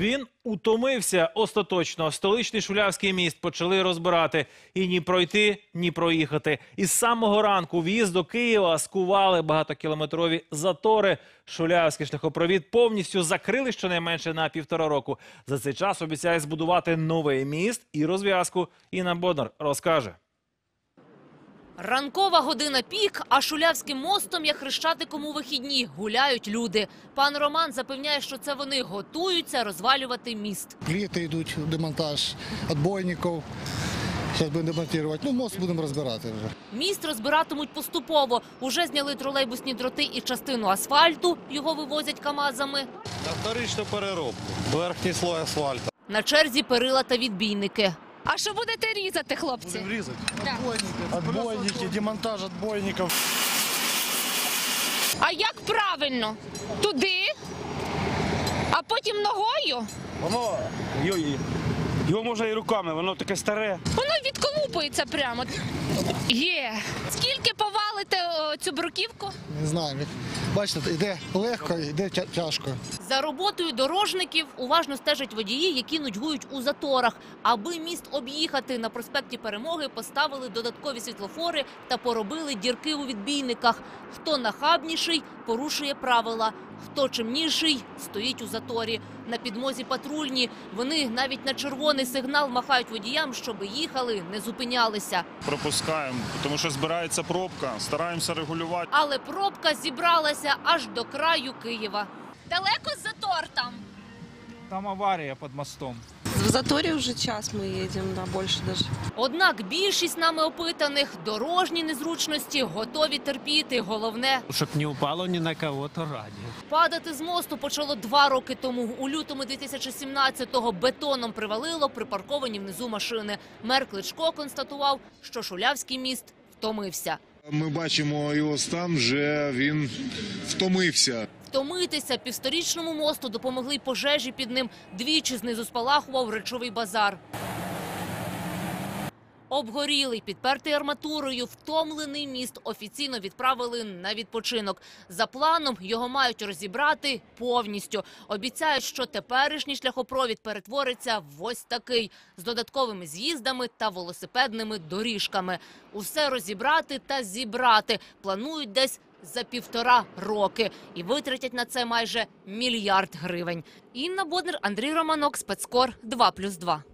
Він утомився остаточно. Столичний Шулявський міст почали розбирати. І ні пройти, ні проїхати. Із самого ранку в'їзд до Києва скували багатокілометрові затори. Шулявський шляхопровід повністю закрили щонайменше на півтора року. За цей час обіцяє збудувати новий міст і розв'язку. Інна Боднар розкаже. Ранкова година пік, а Шулявським мостом, як хрещатиком у вихідні, гуляють люди. Пан Роман запевняє, що це вони готуються розвалювати міст. Пліти йдуть, демонтаж отбойників. Зараз будемо демонтувати. Ну, мост будемо розбирати вже. Міст розбиратимуть поступово. Уже зняли тролейбусні дроти і частину асфальту. Його вивозять камазами. На вторичну переробку. Верхній слой асфальту. На черзі перила та відбійники. А що будете різати, хлопці? Будемо різати. Отбойники. Отбойники, демонтаж отбойників. А як правильно? Туди, а потім ногою? Воно йо- його можна і руками, воно таке старе. Воно відколупується прямо. Є. Скільки цю бруківку? Не знаю. Бачите, йде легко, йде тяжко. За роботою дорожників уважно стежать водії, які нудьгують у заторах. Аби міст об'їхати на проспекті Перемоги, поставили додаткові світлофори та поробили дірки у відбійниках. Хто нахабніший, порушує правила. Хто чимніший, стоїть у заторі. На підмозі патрульні. Вони навіть на червоний сигнал махають водіям, щоби їхали, не зупинялися. пропускаємо, тому що збирається пробка, стараємося регулювати. Але пробка зібралася аж до краю Києва. Далеко затор там. Там аварія под мостом. В заторе уже час мы едем, да, больше даже. Однак більшість нами опитаних дорожні незручності готові терпіти. Головне Щоб не упало ні на кого, то раді. падати з мосту почало два роки тому. У лютому 2017-го бетоном привалило припарковані внизу машини. Мер Кличко констатував, що Шулявський міст втомився. Ми бачимо його стан, вже він втомився. Втомитися півсторічному мосту допомогли пожежі під ним. Двічі знизу спалахував речовий базар. Обгорілий, підпертий арматурою, втомлений міст офіційно відправили на відпочинок. За планом його мають розібрати повністю. Обіцяють, що теперішній шляхопровід перетвориться в ось такий з додатковими з'їздами та велосипедними доріжками. Усе розібрати та зібрати планують десь за півтора роки і витратять на це майже мільярд гривень. Інна Боднер, Андрій Романок, спецкор 2+,2.